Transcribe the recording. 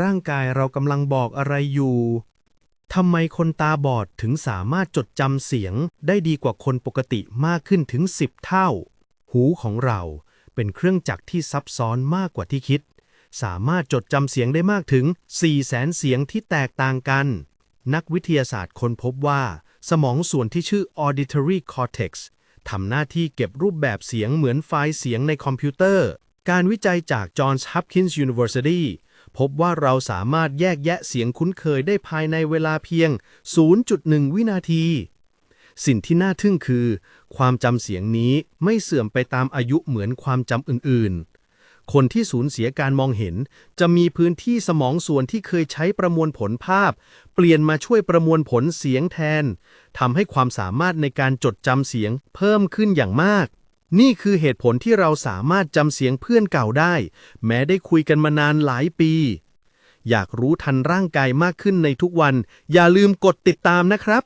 ร่างกายเรากำลังบอกอะไรอยู่ทำไมคนตาบอดถึงสามารถจดจำเสียงได้ดีกว่าคนปกติมากขึ้นถึง 10 เท่า หูของเราเป็นเครื่องจักรที่ซับซ้อนมากกว่าที่คิด สามารถจดจำเสียงได้มากถึง 4 แสนเสียงที่แตกต่างกัน นักวิทยาศาสตร์ค้นพบว่า สมองส่วนที่ชื่อ auditory cortex ทำหน้าที่เก็บรูปแบบเสียงเหมือนไฟล์เสียงในคอมพิวเตอร์ การวิจัยจาก Johns Hopkins University พบว่าเราสามารถแยกแยะเสียงคุ้นเคยได้ภายในเวลาเพียง 0.1 วินาที สิ่งที่น่าทึ่งคือ ความจำเสียงนี้ไม่เสื่อมไปตามอายุเหมือนความจำอื่น ๆ คนที่สูญเสียการมองเห็น จะมีพื้นที่สมองส่วนที่เคยใช้ประมวลผลภาพ เปลี่ยนมาช่วยประมวลผลเสียงแทนทำให้ความสามารถในการจดจำเสียงเพิ่มขึ้นอย่างมาก นี่คือเหตุผลที่เราสามารถจำเสียงเพื่อนเก่าได้ แม้ได้คุยกันมานานหลายปี อยากรู้ทันร่างกายมากขึ้นในทุกวัน อย่าลืมกดติดตามนะครับ